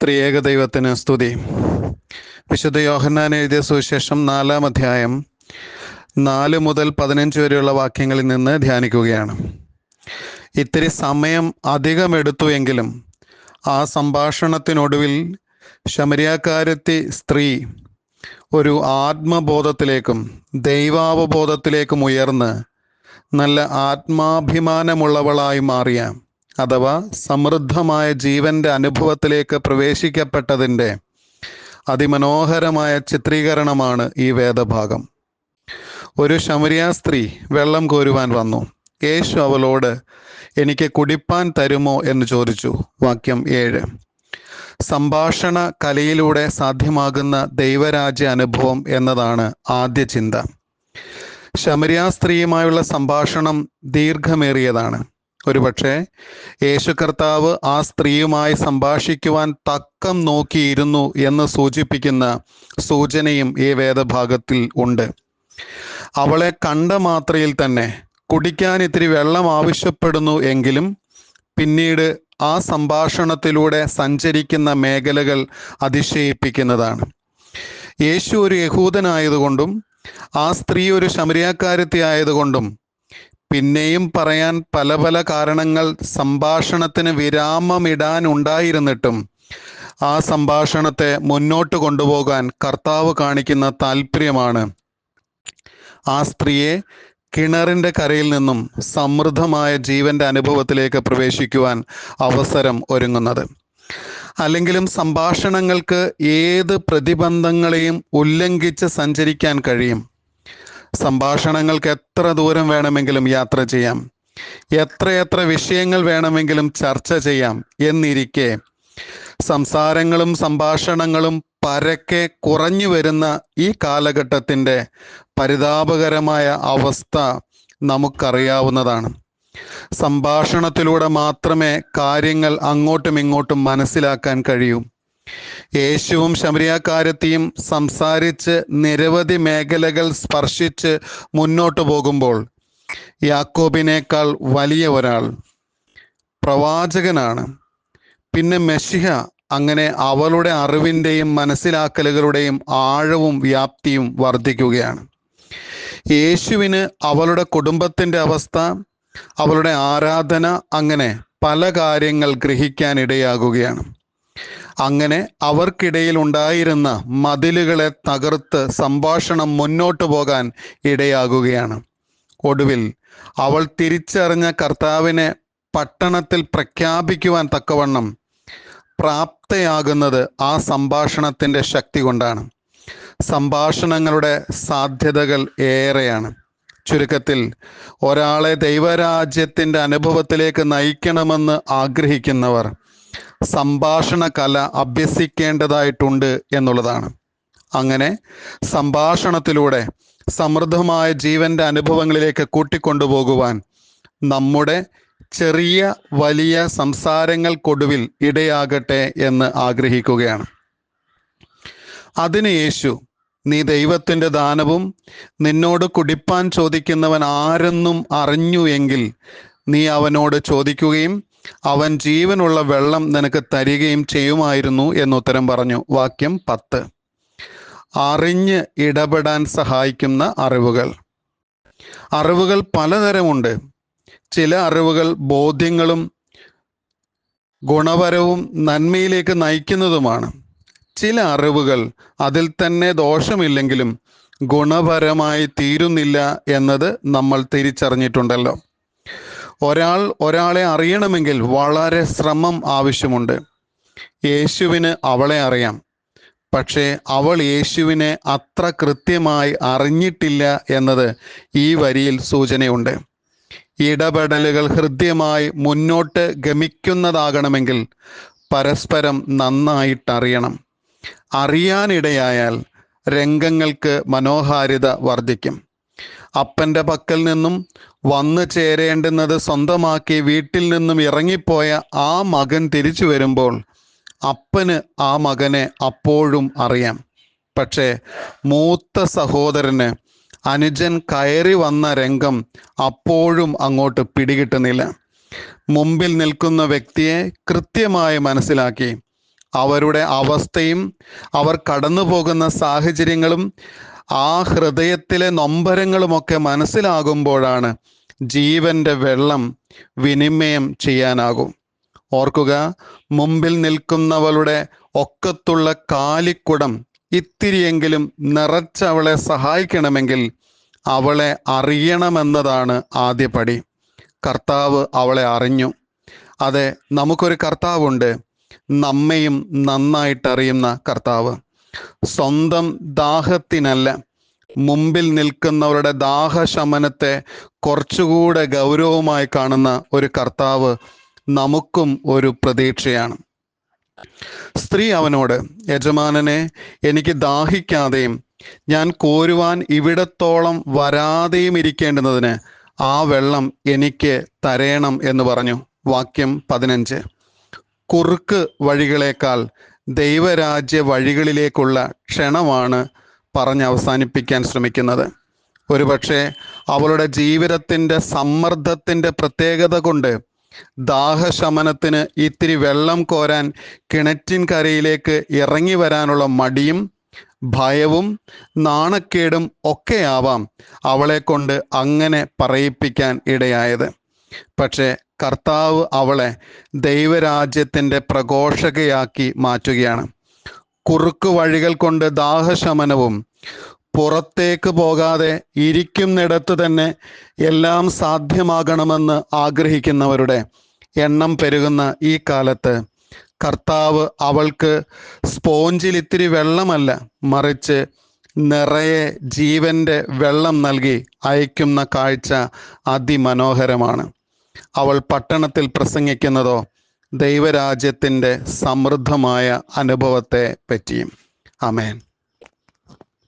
ത്രിയേക ദൈവത്തിന് സ്തുതി. വിശുദ്ധ യോഹന്നാൻ എഴുതിയ സുവിശേഷം നാലാം അധ്യായം നാല് മുതൽ പതിനഞ്ച് വരെയുള്ള വാക്യങ്ങളിൽ നിന്ന് ധ്യാനിക്കുകയാണ്. ഇത്തിരി സമയം അധികമെടുത്തു എങ്കിലും ആ സംഭാഷണത്തിനൊടുവിൽ ശമരിയാക്കാരത്തി സ്ത്രീ ഒരു ആത്മബോധത്തിലേക്കും ദൈവാവബോധത്തിലേക്കും ഉയർന്ന് നല്ല ആത്മാഭിമാനമുള്ളവളായി മാറിയ അഥവാ സമൃദ്ധമായ ജീവന്റെ അനുഭവത്തിലേക്ക് പ്രവേശിക്കപ്പെട്ടതിന്റെ അതിമനോഹരമായ ചിത്രീകരണമാണ് ഈ വേദഭാഗം. ഒരു ശമരിയ സ്ത്രീ വെള്ളം കോരുവാൻ വന്നു. യേശു അവളോട് എനിക്ക് കുടിപ്പാൻ തരുമോ? എന്ന് ചോദിച്ചു. വാക്യം ഏഴ്. സംഭാഷണ കലയിലൂടെ സാധ്യമാകുന്ന ദൈവരാജ്യ അനുഭവം എന്നതാണ് ആദ്യ ചിന്ത. ശമരിയ സ്ത്രീയുമായുള്ള സംഭാഷണം ദീർഘമേറിയതാണ്. ഒരുപക്ഷെ യേശു കർത്താവ് ആ സ്ത്രീയുമായി സംഭാഷിക്കുവാൻ തക്കം നോക്കിയിരുന്നു എന്ന് സൂചിപ്പിക്കുന്ന സൂചനയും ഈ വേദഭാഗത്തിൽ ഉണ്ട്. അവളെ കണ്ട മാത്രയിൽ തന്നെ കുടിക്കാൻ ഇത്തിരി വെള്ളം ആവശ്യപ്പെടുന്നു എങ്കിലും പിന്നീട് ആ സംഭാഷണത്തിലൂടെ സഞ്ചരിക്കുന്ന മേഖലകൾ അതിശയിപ്പിക്കുന്നതാണ്. യേശു ഒരു യഹൂദനായതുകൊണ്ടും ആ സ്ത്രീ ഒരു ശമരിയാക്കാരത്തി ആയതുകൊണ്ടും പിന്നെയും പറയാൻ പല പല കാരണങ്ങൾ സംഭാഷണത്തിന് വിരാമമിടാൻ ഉണ്ടായിരുന്നിട്ടും ആ സംഭാഷണത്തെ മുന്നോട്ട് കൊണ്ടുപോകാൻ കർത്താവ് കാണിക്കുന്ന താല്പര്യമാണ് ആ സ്ത്രീയെ കിണറിന്റെ കരയിൽ നിന്നും സമൃദ്ധമായ ജീവന്റെ അനുഭവത്തിലേക്ക് പ്രവേശിക്കുവാൻ അവസരം ഒരുങ്ങുന്നത്. അല്ലെങ്കിലും സംഭാഷണങ്ങൾക്ക് ഏത് പ്രതിബന്ധങ്ങളെയും ഉല്ലംഘിച്ച് സഞ്ചരിക്കാൻ കഴിയും? സംഭാഷണങ്ങൾക്ക് എത്ര ദൂരം വേണമെങ്കിലും യാത്ര ചെയ്യാം. എത്രയെത്ര വിഷയങ്ങൾ വേണമെങ്കിലും ചർച്ച ചെയ്യാം എന്നിരിക്കെ സംസാരങ്ങളും സംഭാഷണങ്ങളും പരക്കെ കുറഞ്ഞു വരുന്ന ഈ കാലഘട്ടത്തിന്റെ പരിതാപകരമായ അവസ്ഥ നമുക്കറിയാവുന്നതാണ്. സംഭാഷണത്തിലൂടെ മാത്രമേ കാര്യങ്ങൾ അങ്ങോട്ടും ഇങ്ങോട്ടും മനസ്സിലാക്കാൻ കഴിയൂ. യേശുവും ശമരിയാക്കാരത്തെയും സംസാരിച്ച് നിരവധി മേഖലകൾ സ്പർശിച്ച് മുന്നോട്ട് പോകുമ്പോൾ യാക്കോബിനേക്കാൾ വലിയ ഒരാൾ പ്രവാചകനാണ്. പിന്നെ മെഷിഹ അങ്ങനെ അവളുടെ അറിവിന്റെയും മനസ്സിലാക്കലുകളുടെയും ആഴവും വ്യാപ്തിയും വർദ്ധിക്കുകയാണ്. യേശുവിന് അവളുടെ കുടുംബത്തിന്റെ അവസ്ഥ അവളുടെ ആരാധന അങ്ങനെ പല കാര്യങ്ങൾ ഗ്രഹിക്കാൻ ഇടയാകുകയാണ്. അങ്ങനെ അവർക്കിടയിൽ ഉണ്ടായിരുന്ന മതിലുകളെ തകർത്ത് സംഭാഷണം മുന്നോട്ടു പോകാൻ ഇടയാകുകയാണ്. ഒടുവിൽ അവൾ തിരിച്ചറിഞ്ഞ കർത്താവിനെ പട്ടണത്തിൽ പ്രഖ്യാപിക്കുവാൻ തക്കവണ്ണം പ്രാപ്തയാകുന്നത് ആ സംഭാഷണത്തിന്റെ ശക്തി കൊണ്ടാണ്. സംഭാഷണങ്ങളുടെ സാധ്യതകൾ ഏറെയാണ്. ചുരുക്കത്തിൽ ഒരാളെ ദൈവരാജ്യത്തിന്റെ അനുഭവത്തിലേക്ക് നയിക്കണമെന്ന് ആഗ്രഹിക്കുന്നവർ സംഭാഷണ കല അഭ്യസിക്കേണ്ടതായിട്ടുണ്ട് എന്നുള്ളതാണ്. അങ്ങനെ സംഭാഷണത്തിലൂടെ സമൃദ്ധമായ ജീവന്റെ അനുഭവങ്ങളിലേക്ക് കൂട്ടിക്കൊണ്ടുപോകുവാൻ നമ്മുടെ ചെറിയ വലിയ സംസാരങ്ങൾക്കൊടുവിൽ ഇടയാകട്ടെ എന്ന് ആഗ്രഹിക്കുകയാണ്. അതിന് യേശു നീ ദൈവത്തിന്റെ ദാനവും നിന്നോട് കുടിപ്പാൻ ചോദിക്കുന്നവൻ ആരെന്നും അറിഞ്ഞു എങ്കിൽ നീ അവനോട് ചോദിക്കുകയും അവൻ ജീവനുള്ള വെള്ളം നിനക്ക് തരികയും ചെയ്യുമായിരുന്നു എന്നുത്തരം പറഞ്ഞു. വാക്യം പത്ത്. അറിഞ്ഞ് ഇടപെടാൻ സഹായിക്കുന്ന അറിവുകൾ. അറിവുകൾ പലതരമുണ്ട്. ചില അറിവുകൾ ബോധ്യങ്ങളും ഗുണപരവും നന്മയിലേക്ക് നയിക്കുന്നതുമാണ്. ചില അറിവുകൾ അതിൽ തന്നെ ദോഷമില്ലെങ്കിലും ഗുണപരമായി തീരുന്നില്ല എന്നത് നമ്മൾ തിരിച്ചറിഞ്ഞിട്ടുണ്ടല്ലോ. ഒരാൾ ഒരാളെ അറിയണമെങ്കിൽ വളരെ ശ്രമം ആവശ്യമുണ്ട്. യേശുവിന് അവളെ അറിയാം. പക്ഷേ അവൾ യേശുവിനെ അത്ര കൃത്യമായി അറിഞ്ഞിട്ടില്ല എന്നത് ഈ വരിയിൽ സൂചനയുണ്ട്. ഇടപെടലുകൾ ഹൃദ്യമായി മുന്നോട്ട് ഗമിക്കുന്നതാകണമെങ്കിൽ പരസ്പരം നന്നായിട്ടറിയണം. അറിയാനിടയായാൽ രംഗങ്ങൾക്ക് മനോഹാരിത വർദ്ധിക്കും. അപ്പന്റെ പക്കൽ നിന്നും വന്നു ചേരേണ്ടുന്നത് സ്വന്തമാക്കി വീട്ടിൽ നിന്നും ഇറങ്ങിപ്പോയ ആ മകൻ തിരിച്ചു വരുമ്പോൾ അപ്പന് ആ മകനെ അപ്പോഴും അറിയാം. പക്ഷേ മൂത്ത സഹോദരന് അനുജൻ കയറി വന്ന രംഗം അപ്പോഴും അങ്ങോട്ട് പിടികിട്ടുന്നില്ല. മുമ്പിൽ നിൽക്കുന്ന വ്യക്തിയെ കൃത്യമായി മനസ്സിലാക്കി. അവരുടെ അവസ്ഥയും അവർ കടന്നു പോകുന്ന സാഹചര്യങ്ങളും ആ ഹൃദയത്തിലെ നൊമ്പരങ്ങളുമൊക്കെ മനസ്സിലാകുമ്പോഴാണ് ജീവന്റെ വെള്ളം വിനിമയം ചെയ്യാനാകും. ഓർക്കുക മുമ്പിൽ നിൽക്കുന്നവളുടെ ഒക്കത്തുള്ള കാലിക്കുടം ഇത്തിരിയെങ്കിലും നിറച്ചവളെ സഹായിക്കണമെങ്കിൽ അവളെ അറിയണമെന്നതാണ് ആദ്യപടി കർത്താവ് അവളെ അറിഞ്ഞു. അതെ നമുക്കൊരു കർത്താവുണ്ട്. നമ്മയും നന്നായിട്ടറിയുന്ന കർത്താവ്. സ്വന്തം ദാഹത്തിനല്ല മുമ്പിൽ നിൽക്കുന്നവരുടെ ദാഹശമനത്തെ കുറച്ചുകൂടെ ഗൗരവമായി കാണുന്ന ഒരു കർത്താവ് നമുക്കും ഒരു പ്രതീക്ഷയാണ്. സ്ത്രീ അവനോട് യജമാനനെ എനിക്ക് ദാഹിക്കാതെയും ഞാൻ കോരുവാൻ ഇവിടത്തോളം വരാതെയും ഇരിക്കേണ്ടുന്നതിന് ആ വെള്ളം എനിക്ക് തരേണം എന്ന് പറഞ്ഞു. വാക്യം പതിനഞ്ച്. കുറുക്ക് വഴികളേക്കാൾ ദൈവരാജ്യ വഴികളിലേക്കുള്ള ക്ഷണമാണ് പറഞ്ഞ് അവസാനിപ്പിക്കാൻ ശ്രമിക്കുന്നത്. ഒരുപക്ഷെ അവളുടെ ജീവിതത്തിന്റെ സമ്മർദ്ദത്തിന്റെ പ്രത്യേകത കൊണ്ട് ദാഹശമനത്തിന് ഇത്തിരി വെള്ളം കോരാൻ കിണറ്റിൻ കരയിലേക്ക് ഇറങ്ങി വരാനുള്ള മടിയും ഭയവും നാണക്കേടും ഒക്കെയാവാം അവളെ കൊണ്ട് അങ്ങനെ പറയിപ്പിക്കാൻ ഇടയായത്. പക്ഷേ കർത്താവ് അവളെ ദൈവരാജ്യത്തിന്റെ പ്രഘോഷകയാക്കി മാറ്റുകയാണ്. കുറുക്ക് വഴികൾ കൊണ്ട് ദാഹശമനവും പുറത്തേക്ക് പോകാതെ ഇരിക്കുന്നിടത്ത് തന്നെ എല്ലാം സാധ്യമാകണമെന്ന് ആഗ്രഹിക്കുന്നവരുടെ എണ്ണം പെരുകുന്ന ഈ കാലത്ത് കർത്താവ് അവൾക്ക് സ്പോഞ്ചിൽ ഇത്തിരി വെള്ളമല്ല മറിച്ച് നിറയെ ജീവന്റെ വെള്ളം നൽകി അയക്കുന്ന കാഴ്ച അതിമനോഹരമാണ്. അവൾ പട്ടണത്തിൽ പ്രസംഗിക്കുന്നതോ ദൈവരാജ്യത്തിന്റെ സമൃദ്ധമായ അനുഭവത്തെ പറ്റിയും. അമേൻ